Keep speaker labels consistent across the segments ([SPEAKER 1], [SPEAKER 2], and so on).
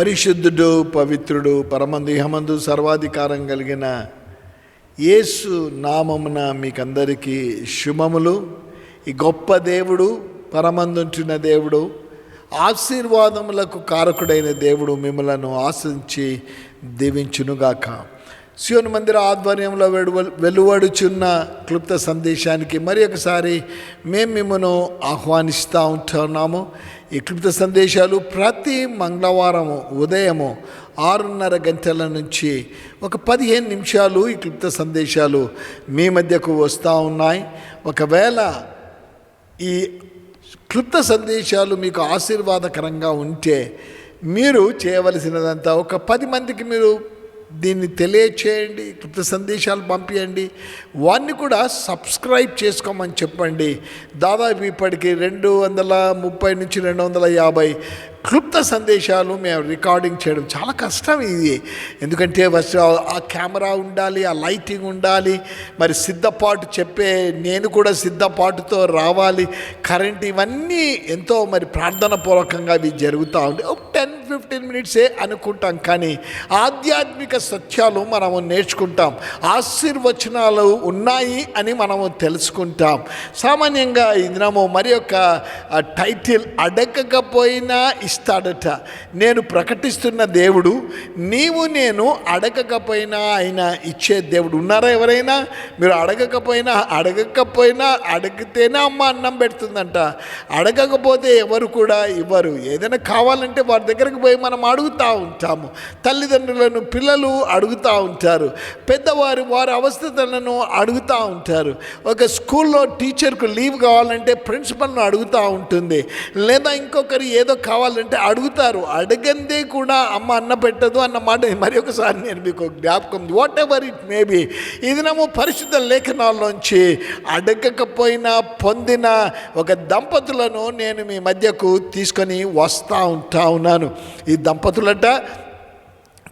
[SPEAKER 1] పరిశుద్ధుడు పవిత్రుడు పరమందు సర్వాధికారం కలిగిన యేసు నామమున మీకందరికీ శుభములు. ఈ గొప్ప దేవుడు పరమందుంటున్న దేవుడు ఆశీర్వాదములకు కారకుడైన దేవుడు మిమ్మలను ఆశించి దీవించునుగాక. శివుని మందిర ఆధ్వర్యంలో వెలువ వెలువడుచున్న క్లుప్త సందేశానికి మరి ఒకసారి మేము మిమ్మను ఆహ్వానిస్తూ ఉంటున్నాము. ఈ క్లుప్త సందేశాలు ప్రతి మంగళవారము ఉదయము ఆరున్నర గంటల నుంచి ఒక పదిహేను నిమిషాలు ఈ క్లుప్త సందేశాలు మీ మధ్యకు వస్తూ ఉన్నాయి. ఒకవేళ ఈ క్లుప్త సందేశాలు మీకు ఆశీర్వాదకరంగా ఉంటే మీరు చేయవలసినదంతా ఒక పది మందికి మీరు దీన్ని తెలియచేయండి కృత సందేశాలు పంపించండి వాన్ని కూడా సబ్స్క్రైబ్ చేసుకోమని చెప్పండి. దాదాపు ఇప్పటికి రెండు వందల ముప్పై నుంచి రెండు వందల యాభై క్లుప్త సందేశాలు మేము రికార్డింగ్ చేయడం చాలా కష్టం ఇది. ఎందుకంటే ఫస్ట్ ఆ కెమెరా ఉండాలి ఆ లైటింగ్ ఉండాలి మరి సిద్ధపాటు చెప్పే నేను కూడా సిద్ధపాటుతో రావాలి. కరెంట్ ఇవన్నీ ఎంతో మరి ప్రార్థన పూర్వకంగా ఇవి జరుగుతూ ఉంటాయి ఒక టెన్ ఫిఫ్టీన్ మినిట్సే అనుకుంటాం కానీ ఆధ్యాత్మిక సత్యాలు మనము నేర్చుకుంటాం. ఆశీర్వచనాలు ఉన్నాయి అని మనము తెలుసుకుంటాం. సామాన్యంగా ఈ దినము మరి యొక్క టైటిల్ అడగకపోయినా ఇస్తాడట నేను ప్రకటిస్తున్న దేవుడు నీవు నేను అడగకపోయినా ఆయన ఇచ్చే దేవుడు ఉన్నారా ఎవరైనా? మీరు అడగకపోయినా అడగకపోయినా అడిగితేనే అమ్మ అన్నం పెడుతుందంట. అడగకపోతే ఎవరు కూడా ఇవ్వరు. ఏదైనా కావాలంటే వారి దగ్గరికి పోయి మనం అడుగుతూ ఉంటాము. తల్లిదండ్రులను పిల్లలు అడుగుతూ ఉంటారు. పెద్దవారు వారి అవస్థలను అడుగుతూ ఉంటారు. ఒక స్కూల్లో టీచర్కు లీవ్ కావాలంటే ప్రిన్సిపల్ను అడుగుతూ ఉంటుంది. లేదా ఇంకొకరు ఏదో కావాలంటే అడుగుతారు. అడగందే కూడా అమ్మ అన్న పెట్టదు అన్న మాట మరి ఒకసారి నేను మీకు జ్ఞాపకం వాట్ ఎవర్ ఇట్ మేబీ ఇది నమ్ము పరిశుద్ధ లేఖనాల్లోంచి అడగకపోయినా పొందిన ఒక దంపతులను నేను మీ మధ్యకు తీసుకొని వస్తూ ఉంటా ఉన్నాను. ఈ దంపతులట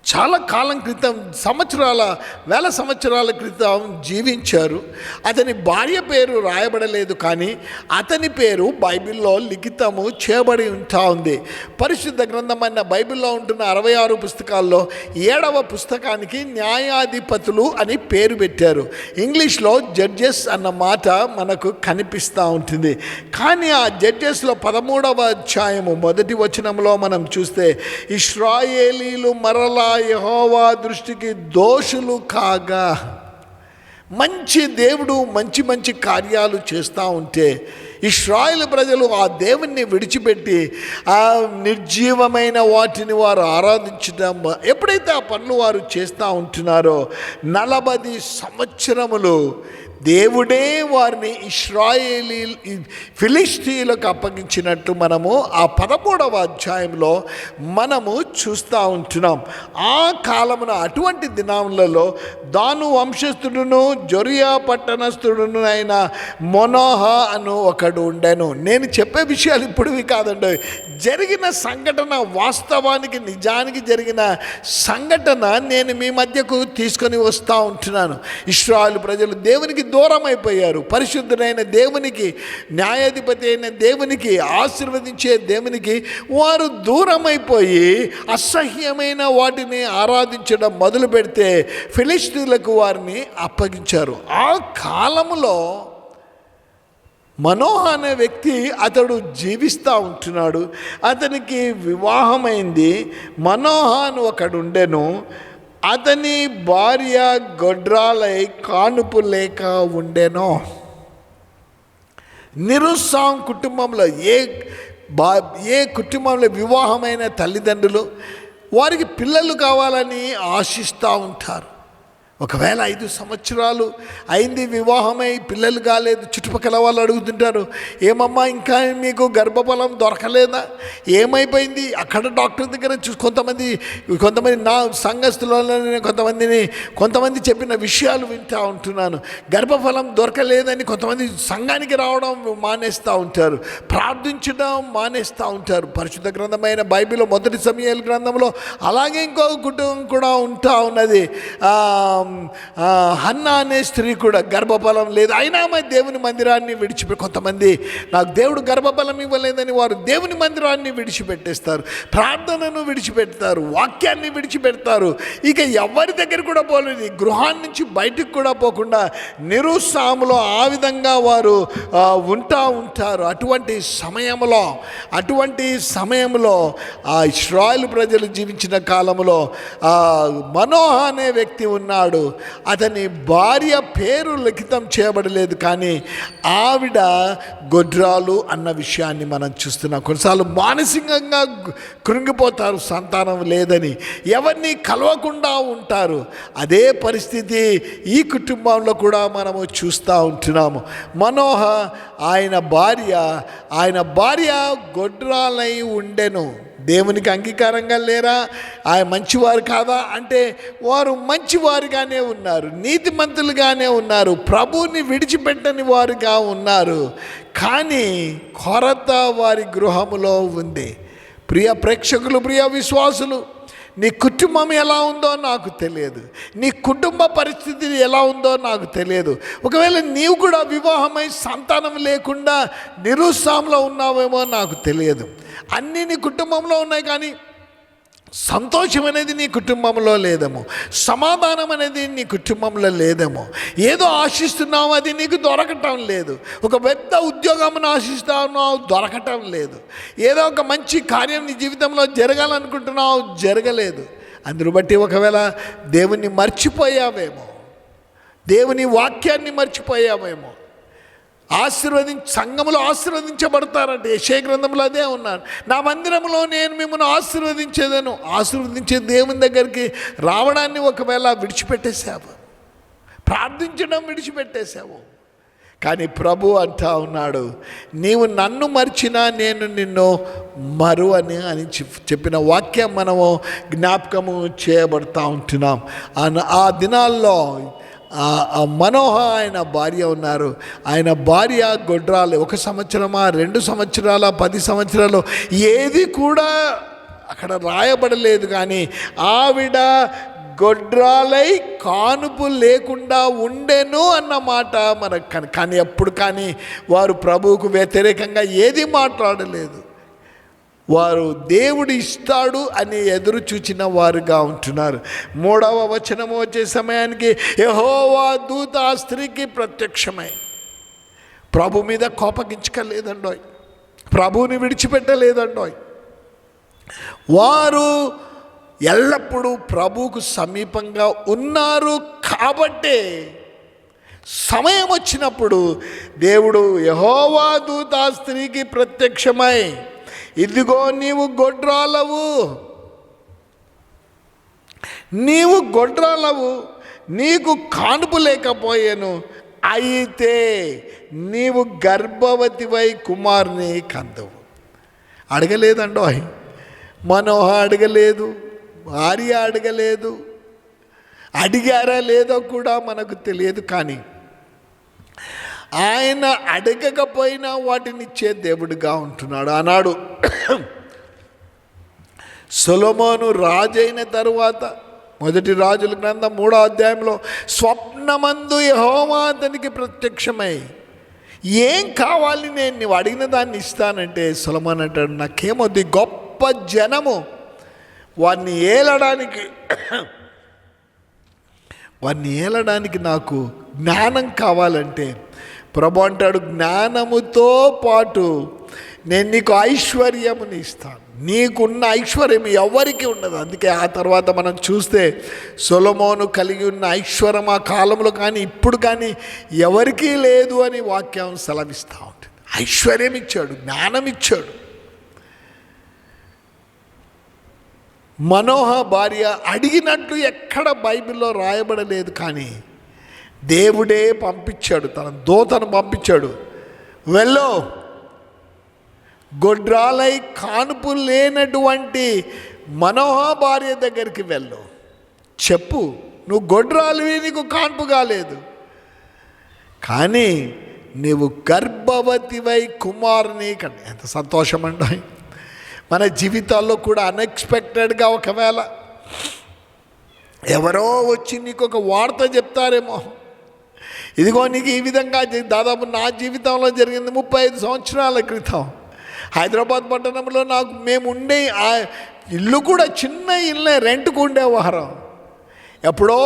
[SPEAKER 1] చాలా కాలం క్రితం సంవత్సరాల వేల సంవత్సరాల క్రితం జీవించారు. అతని భార్య పేరు రాయబడలేదు కానీ అతని పేరు బైబిల్లో లిఖితము చేయబడి ఉంటా ఉంది. పరిశుద్ధ గ్రంథమైన బైబిల్లో ఉంటున్న అరవై ఆరు పుస్తకాల్లో ఏడవ పుస్తకానికి న్యాయాధిపతులు అని పేరు పెట్టారు. ఇంగ్లీష్లో జడ్జెస్ అన్న మాట మనకు కనిపిస్తూ ఉంటుంది. కానీ ఆ జడ్జెస్లో పదమూడవ అధ్యాయము మొదటి వచనంలో మనం చూస్తే ఇస్రాయేలీలు మరలా యహోవా దృష్టికి దోషులు కాగా మంచి దేవుడు మంచి మంచి కార్యాలు చేస్తూ ఉంటే ఇస్రాయిల్ ప్రజలు ఆ దేవుణ్ణి విడిచిపెట్టి ఆ నిర్జీవమైన వాటిని వారు ఆరాధించడం ఎప్పుడైతే ఆ పనులు వారు చేస్తూ ఉంటున్నారో నలభై సంవత్సరములు దేవుడే వారిని ఇస్రాయేలీ ఫిలిస్తీన్లకు అప్పగించినట్టు మనము ఆ పదమూడవ అధ్యాయంలో మనము చూస్తూ ఉంటున్నాం. ఆ కాలమున అటువంటి దినములలో దాను వంశస్థుడును జొరియా పట్టణస్థుడును అయిన మొనోహ అను ఒకడు ఉండెను. నేను చెప్పే విషయాలు ఇప్పుడువి కాదండి. జరిగిన సంఘటన వాస్తవానికి నిజానికి జరిగిన సంఘటన నేను మీ మధ్యకు తీసుకొని వస్తూ ఉంటున్నాను. ఇస్రాయల్ ప్రజలు దేవునికి దూరం అయిపోయారు పరిశుద్ధుడైన దేవునికి న్యాయాధిపతి అయిన దేవునికి ఆశీర్వదించే దేవునికి వారు దూరం అయిపోయి అసహ్యమైన వాటిని ఆరాధించడం మొదలు పెడితే ఫిలిస్తీన్లకు వారిని అప్పగించారు. ఆ కాలంలో మనోహ అనే వ్యక్తి అతడు జీవిస్తూ ఉంటున్నాడు. అతనికి వివాహమైంది. మనోహ అని ఒకడు ఉండెను. అతని భార్య గొడ్రాలై కానుపు లేక ఉండేనో. నిరుత్సాహం కుటుంబంలో ఏ బా ఏ కుటుంబంలో వివాహమైన తల్లిదండ్రులు వారికి పిల్లలు కావాలని ఆశిస్తూ ఉంటారు. ఒకవేళ ఐదు సంవత్సరాలు అయింది వివాహమై పిల్లలు కాలేదు చుట్టుపక్కల వాళ్ళు అడుగుతుంటారు ఏమమ్మా ఇంకా మీకు గర్భఫలం దొరకలేదా? ఏమైపోయింది? అక్కడ డాక్టర్ దగ్గర కొంతమంది కొంతమంది నా సంఘస్థులలో కొంతమందిని కొంతమంది చెప్పిన విషయాలు వింటూ ఉంటున్నాను. గర్భఫలం దొరకలేదని కొంతమంది సంఘానికి రావడం మానేస్తూ ఉంటారు. ప్రార్థించడం మానేస్తూ ఉంటారు. పరిశుద్ధ గ్రంథమైన బైబిల్ మొదటి సమయాల గ్రంథంలో అలాగే ఇంకో కుటుంబం కూడా ఉంటా ఉన్నది. ఆ, హన్నా అనే స్త్రీ కూడా గర్భఫలం లేదు. అయినా ఆమె దేవుని మందిరాన్ని విడిచిపెట్టి కొంతమంది నాకు దేవుడు గర్భఫలం ఇవ్వలేదని వారు దేవుని మందిరాన్ని విడిచిపెట్టేస్తారు. ప్రార్థనను విడిచిపెడతారు వాక్యాన్ని విడిచిపెడతారు. ఇక ఎవరి దగ్గర కూడా పోలేదు. ఈ గృహాన్ని నుంచి బయటకు కూడా పోకుండా నిరుత్సాహంలో ఆ విధంగా వారు ఉంటా ఉంటారు. అటువంటి సమయంలో అటువంటి సమయంలో ఆ ఇస్రాయల్ ప్రజలు జీవించిన కాలంలో మనోహ అనే వ్యక్తి ఉన్నాడు. అతని భార్య పేరు లిఖితం చేయబడలేదు కానీ ఆవిడ గొడ్రాలు అన్న విషయాన్ని మనం చూస్తున్నాం. కొన్నిసార్లు మానసికంగా కృంగిపోతారు సంతానం లేదని. ఎవరిని కలవకుండా ఉంటారు. అదే పరిస్థితి ఈ కుటుంబంలో కూడా మనము చూస్తూ ఉంటున్నాము. మనోహ ఆయన భార్య ఆయన భార్య గొడ్రాలై ఉండెను. దేవునికి అంగీకారంగా లేరా? ఆయన మంచివారు కాదా? అంటే వారు మంచివారుగానే ఉన్నారు నీతిమంతులుగానే ఉన్నారు ప్రభువుని విడిచిపెట్టని వారుగా ఉన్నారు. కానీ కొరత వారి గృహములో ఉంది. ప్రియ ప్రేక్షకులు ప్రియ విశ్వాసులు నీ కుటుంబం ఎలా ఉందో నాకు తెలియదు. నీ కుటుంబ పరిస్థితి ఎలా ఉందో నాకు తెలియదు. ఒకవేళ నీవు కూడా వివాహమై సంతానం లేకుండా నిరుత్సాహంలో ఉన్నావేమో నాకు తెలియదు. అన్నీ నీ కుటుంబంలో ఉన్నాయి కానీ సంతోషం అనేది నీ కుటుంబంలో లేదేమో. సమాధానం అనేది నీ కుటుంబంలో లేదేమో. ఏదో ఆశిస్తున్నావు అది నీకు దొరకటం లేదు. ఒక పెద్ద ఉద్యోగం ఆశిస్తున్నావు దొరకటం లేదు. ఏదో ఒక మంచి కార్యం నీ జీవితంలో జరగాలనుకుంటున్నావు జరగలేదు. అందును బట్టి ఒకవేళ దేవుణ్ణి మర్చిపోయావేమో దేవుని వాక్యాన్ని మర్చిపోయావేమో ఆశీర్వదించ సంఘములు ఆశీర్వదించబడతారంటే. యశే గ్రంథంలో అదే ఉన్నాను నా మందిరంలో నేను మిమ్మల్ని ఆశీర్వదించేదను. ఆశీర్వదించే దేవుని దగ్గరికి రావడాన్ని ఒకవేళ విడిచిపెట్టేశావు. ప్రార్థించడం విడిచిపెట్టేశావు. కానీ ప్రభు అంటా ఉన్నాడు నీవు నన్ను మర్చినా నేను నిన్ను మరు అని అని చెప్పిన వాక్యం మనము జ్ఞాపకము చేయబడతా ఉంటున్నాం. ఆ- ఆ దినాల్లో మనోహ ఆయన భార్య ఉన్నారు. ఆయన భార్య గొడ్రాలు ఒక సంవత్సరమా రెండు సంవత్సరాల పది సంవత్సరాలు ఏది కూడా అక్కడ రాయబడలేదు కానీ ఆవిడ గొడ్రాలై కానుపు లేకుండా ఉండెను అన్న మాట మనకు కానీ కానీ ఎప్పుడు కానీ వారు ప్రభువుకు వ్యతిరేకంగా ఏది మాట్లాడలేదు. వారు దేవుడు ఇస్తాడు అని ఎదురు చూచిన వారుగా ఉంటున్నారు. మూడవ వచనము వచ్చే సమయానికి యహోవా దూత ఆ స్త్రీకి ప్రత్యక్షమై ప్రభు మీద కోపగించకలేదండోయ్. ప్రభువుని విడిచిపెట్టలేదండోయ్. వారు ఎల్లప్పుడూ ప్రభువుకు సమీపంగా ఉన్నారు కాబట్టే సమయం వచ్చినప్పుడు దేవుడు యహోవా దూత స్త్రీకి ప్రత్యక్షమై ఇదిగో నీవు గొడ్రాలవు నీవు గొడ్రాలవు నీకు కానుపు లేకపోయాను. అయితే నీవు గర్భవతివై కుమార్ని కందవు. అడగలేదండో మనోహ అడగలేదు. భార్య అడగలేదు. అడిగారా లేదో కూడా మనకు తెలియదు కానీ ఆయన అడగకపోయినా వాటిని ఇచ్చే దేవుడిగా ఉంటున్నాడు. అన్నాడు సొలొమోను రాజైన తరువాత మొదటి రాజుల గ్రంథం మూడో అధ్యాయంలో స్వప్నమందు యెహోవా అతనికి ప్రత్యక్షమై ఏం కావాలి నేను నువ్వు అడిగిన దాన్ని ఇస్తానంటే సులమాన్ అంటాడు నాకేమొద్ది గొప్ప జనము. వారిని ఏలడానికి వారిని ఏలడానికి నాకు జ్ఞానం కావాలంటే ప్రభు అంటాడు జ్ఞానముతో పాటు నేను నీకు ఐశ్వర్యముని ఇస్తాను. నీకున్న ఐశ్వర్యం ఎవరికి ఉండదు. అందుకే ఆ తర్వాత మనం చూస్తే సొలమోను కలిగి ఉన్న ఐశ్వర్యం ఆ కాలంలో కానీ ఇప్పుడు కానీ ఎవరికీ లేదు అని వాక్యం సెలవిస్తూ ఉంటుంది. ఐశ్వర్యం ఇచ్చాడు జ్ఞానం ఇచ్చాడు. మనోహ భార్య అడిగినట్లు ఎక్కడ బైబిల్లో రాయబడలేదు కానీ దేవుడే పంపించాడు తన దూతను పంపించాడు. వెళ్ళో. గొడ్రాలై కానుపు లేనటువంటి మనోహ భార్య దగ్గరికి వెళ్ళు. చెప్పు నువ్వు గొడ్రాలివి నీకు కాన్పు కాలేదు. కానీ నీవు గర్భవతివై కుమారుని కంటే ఎంత సంతోషం అండి. మన జీవితాల్లో కూడా అన్ఎక్స్పెక్టెడ్గా ఒకవేళ ఎవరో వచ్చి నీకు ఒక వార్త చెప్తారేమో. ఇదిగో నీకు ఈ విధంగా దాదాపు నా జీవితంలో జరిగింది ముప్పై ఐదు సంవత్సరాల క్రితం. హైదరాబాద్ పట్టణంలో నాకు మేము ఉండే ఆ ఇల్లు కూడా చిన్న ఇల్లే రెంట్కు ఉండేవారం ఎప్పుడో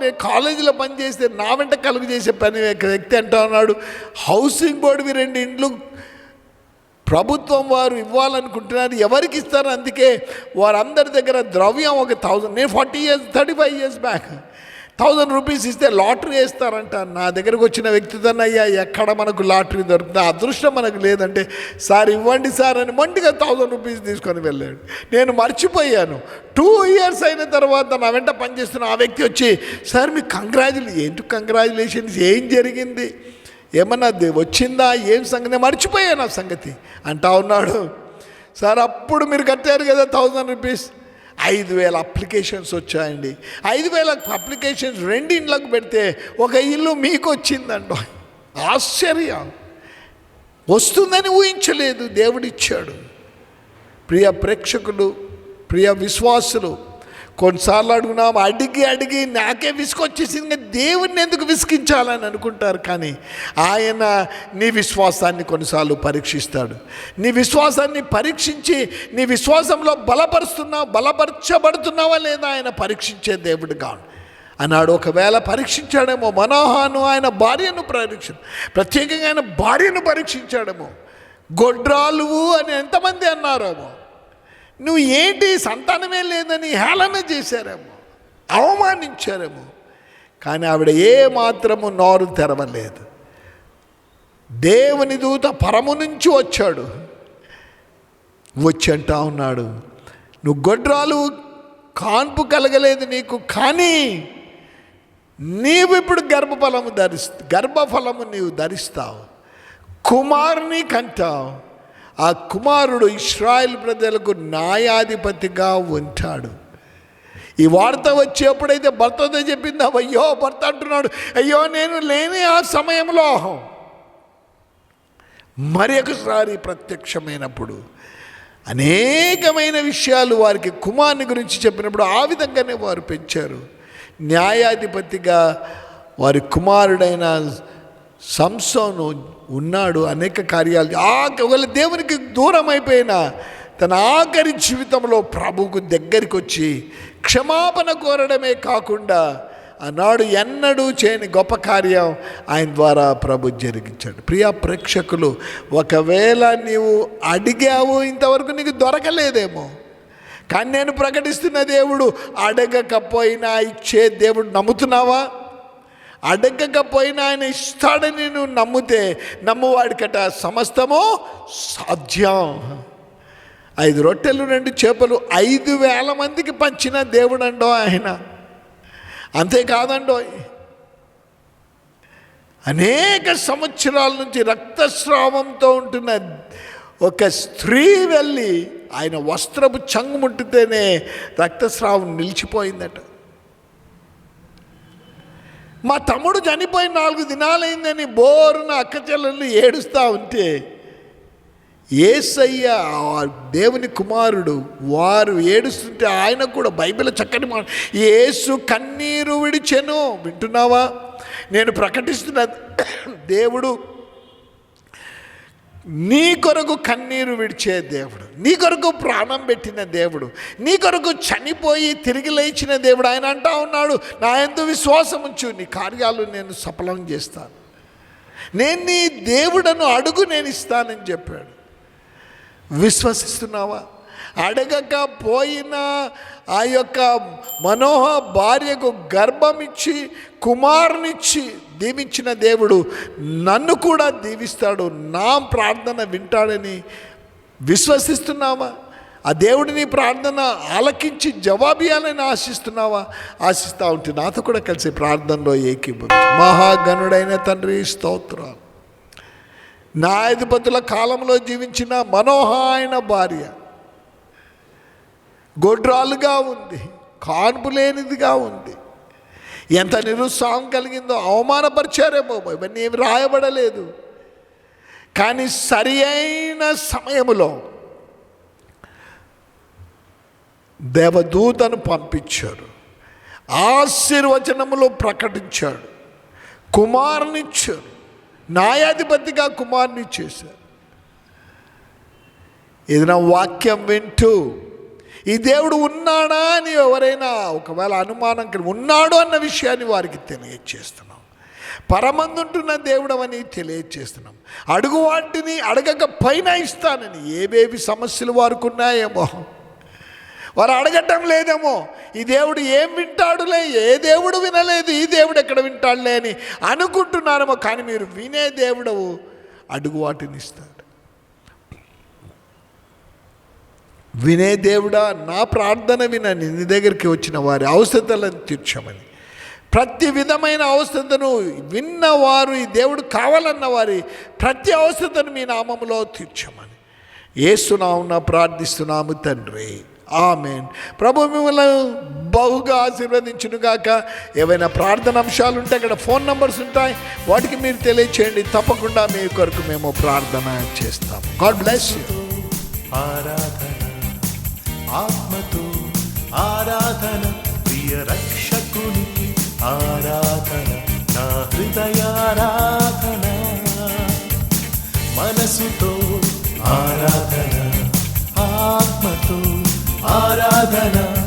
[SPEAKER 1] నేను కాలేజీలో పనిచేస్తే నా వెంట కలుగు చేసే పని వ్యక్తి అంటా ఉన్నాడు. హౌసింగ్ బోర్డువి రెండు ఇండ్లు ప్రభుత్వం వారు ఇవ్వాలనుకుంటున్నారు ఎవరికి ఇస్తారు? అందుకే వారందరి దగ్గర ద్రవ్యం ఒక థౌజండ్ నేను forty years thirty five years back. Thousand rupees ఇస్తే లాటరీ వేస్తారంట. నా దగ్గరకు వచ్చిన వ్యక్తితో అయ్యా ఎక్కడ మనకు లాటరీ దొరుకుతుంది? అదృష్టం మనకు లేదంటే సార్ ఇవ్వండి సార్ అని మొండిగా థౌజండ్ రూపీస్ తీసుకొని వెళ్ళాడు. నేను మర్చిపోయాను. టూ ఇయర్స్ అయిన తర్వాత నా వెంట పనిచేస్తున్న ఆ వ్యక్తి వచ్చి సార్ మీకు కంగ్రాచులే ఏంటి కంగ్రాచులేషన్స్ ఏం జరిగింది? ఏమన్నా వచ్చిందా? ఏం సంగతి? మర్చిపోయాను ఆ సంగతి. అంటా ఉన్నాడు. సార్ అప్పుడు మీరు కట్టారు కదా థౌజండ్ రూపీస్ ఐదు వేల అప్లికేషన్స్ వచ్చాయండి. ఐదు వేల అప్లికేషన్స్ రెండింట్లకు పెడితే ఒక ఇల్లు మీకు వచ్చిందంట ఆశ్చర్యం. వస్తుందని ఊహించలేదు దేవుడిచ్చాడు. ప్రియ ప్రేక్షకులు ప్రియ విశ్వాసులు కొన్నిసార్లు అడుగున్నాం అడిగి అడిగి నాకే విసుకొచ్చేసింది దేవుణ్ణి ఎందుకు విసిగించాలని అనుకుంటారు? కానీ ఆయన నీ విశ్వాసాన్ని కొన్నిసార్లు పరీక్షిస్తాడు. నీ విశ్వాసాన్ని పరీక్షించి నీ విశ్వాసంలో బలపరుస్తున్నావు బలపరచబడుతున్నావా లేదా ఆయన పరీక్షించే దేవుడుగా అన్నాడు ఒకవేళ పరీక్షించాడేమో మనోహాను ఆయన భార్యను పరీక్ష ప్రత్యేకంగా ఆయన భార్యను పరీక్షించాడేమో. గొడ్రాలువు అని ఎంతమంది అన్నారేమో. నువ్వు ఏంటి సంతానమే లేదని హేళన చేశారేమో అవమానించారేమో. కానీ ఆవిడ ఏ మాత్రము నోరు తెరవలేదు. దేవుని దూత పరము నుంచి వచ్చాడు. వచ్చి అంటా ఉన్నాడు. నువ్వు గొడ్రాలు కాన్పు కలగలేదు నీకు కానీ నీవు ఇప్పుడు గర్భఫలము ధరిస్ గర్భఫలము నీవు ధరిస్తావు. కుమారుని కంటావు. ఆ కుమారుడు ఇస్రాయల్ ప్రజలకు న్యాయాధిపతిగా ఉంటాడు. ఈ వార్త వచ్చేప్పుడైతే భర్తతో చెప్పింది అయ్యో భర్త అంటున్నాడు అయ్యో నేను లేని ఆ సమయంలో. మరి ఒకసారి ప్రత్యక్షమైనప్పుడు అనేకమైన విషయాలు వారికి కుమారుని గురించి చెప్పినప్పుడు ఆ విధంగానే వారు పెంచారు. న్యాయాధిపతిగా వారి కుమారుడైన సంసోను ఉన్నాడు అనేక కార్యాలు. ఆ ఒకవేళ దేవునికి దూరం అయిపోయిన తన ఆఖరి జీవితంలో ప్రభువుకు దగ్గరికి వచ్చి క్షమాపణ కోరడమే కాకుండా ఆనాడు ఎన్నడూ చేయని గొప్ప కార్యం ఆయన ద్వారా ప్రభు జరిగించాడు. ప్రియా ప్రేక్షకులు ఒకవేళ నీవు అడిగావు ఇంతవరకు నీకు దొరకలేదేమో. కానీ నేను ప్రకటిస్తున్న దేవుడు అడగకపోయినా ఇచ్చే దేవుడు నమ్ముతున్నావా? అడగకపోయినా ఆయన ఇస్తాడని నువ్వు నమ్మితే నమ్మువాడికట సమస్తము సాధ్యం. ఐదు రొట్టెలు రెండు చేపలు ఐదు వేల మందికి పంచిన దేవుడు అండో ఆయన. అంతేకాదండో అనేక సంవత్సరాల నుంచి రక్తస్రావంతో ఉంటున్న ఒక స్త్రీ వెళ్ళి ఆయన వస్త్రపు చంగు ముట్టితేనే రక్తస్రావం నిలిచిపోయిందట. మా తమ్ముడు చనిపోయి నాలుగు దినాలైందని బోరున అక్క చెల్లెళ్ళు ఏడుస్తూ ఉంటే ఏసయ్య దేవుని కుమారుడు వారు ఏడుస్తుంటే ఆయన కూడా బైబిల్ చక్కని మా ఏసు కన్నీరు విడిచెను. వింటున్నావా? నేను ప్రకటిస్తున్న దేవుడు నీ కొరకు కన్నీరు విడిచే దేవుడు నీ కొరకు ప్రాణం పెట్టిన దేవుడు నీ కొరకు చనిపోయి తిరిగి లేచిన దేవుడు ఆయన అంటా ఉన్నాడు నా ఎందు విశ్వాసం ఉంచు నీ కార్యాలు నేను సఫలం చేస్తాను. నేను నీ దేవుడను అడుగు నేను ఇస్తానని చెప్పాడు. విశ్వసిస్తున్నావా? అడగక పోయిన ఆ యొక్క మనోహ భార్యకు గర్భమిచ్చి కుమారునిచ్చి దీవించిన దేవుడు నన్ను కూడా దీవిస్తాడు. నా ప్రార్థన వింటాడని విశ్వసిస్తున్నావా? ఆ దేవుడిని ప్రార్థన ఆలకించి జవాబియాలని ఆశిస్తున్నావా? ఆశిస్తూ ఉంటే నాతో కూడా కలిసి ప్రార్థనలో ఏకీభవి మహాగణుడైన తండ్రి స్తోత్రాలు. న్యాయాధిపతుల కాలంలో జీవించిన మనోహాయన భార్య గొడ్రాలుగా ఉంది కాన్పు లేనిదిగా ఉంది. ఎంత నిరుత్సాహం కలిగిందో అవమానపరిచారేమో ఇవన్నీ ఏమి రాయబడలేదు. కానీ సరి అయిన సమయంలో దేవదూతను పంపించారు ఆశీర్వచనములో ప్రకటించాడు కుమారునిచ్చాడు న్యాయాధిపతిగా కుమారుని చేశారు ఏదైనా వాక్యం వింటూ ఈ దేవుడు ఉన్నాడా అని ఎవరైనా ఒకవేళ అనుమానం కలిగి ఉన్నాడు అన్న విషయాన్ని వారికి తెలియచేస్తున్నాం. పరమందుంటున్న దేవుడు అని తెలియచేస్తున్నాం. అడుగు వాటిని అడగక పైన ఇస్తానని ఏవేవి సమస్యలు వారికి ఉన్నాయేమో. వారు అడగటం లేదేమో. ఈ దేవుడు ఏం వింటాడులే? ఏ దేవుడు వినలేదు? ఈ దేవుడు ఎక్కడ వింటాడులే అని అనుకుంటున్నారేమో. కానీ మీరు వినే దేవుడు అడుగు వాటిని ఇస్తారు వినే దేవుడా నా ప్రార్థన వినని నీ దగ్గరికి వచ్చిన వారి అవసరతలను తీర్చమని. ప్రతి విధమైన అవసరతను విన్నవారు ఈ దేవుడు కావాలన్న వారి ప్రతి అవసరతను మీ నామములో తీర్చమని. ఏసునామున ప్రార్థిస్తున్నాము తండ్రి. ఆమెన్. ప్రభు మిమ్మల్ని బహుగా ఆశీర్వదించునుగాక ఏవైనా ప్రార్థన అంశాలు ఉంటే అక్కడ ఫోన్ నంబర్స్ ఉంటాయి. వాటికి మీరు తెలియచేయండి. తప్పకుండా మీ కొరకు మేము ప్రార్థన చేస్తాము. గాడ్ బ్లెస్
[SPEAKER 2] ఆరాధన. ఆత్మతో ఆరాధన ప్రియ రక్షకునికి ఆరాధన నా హృదయారాధన. మనసుతో ఆరాధన ఆత్మతో ఆరాధన.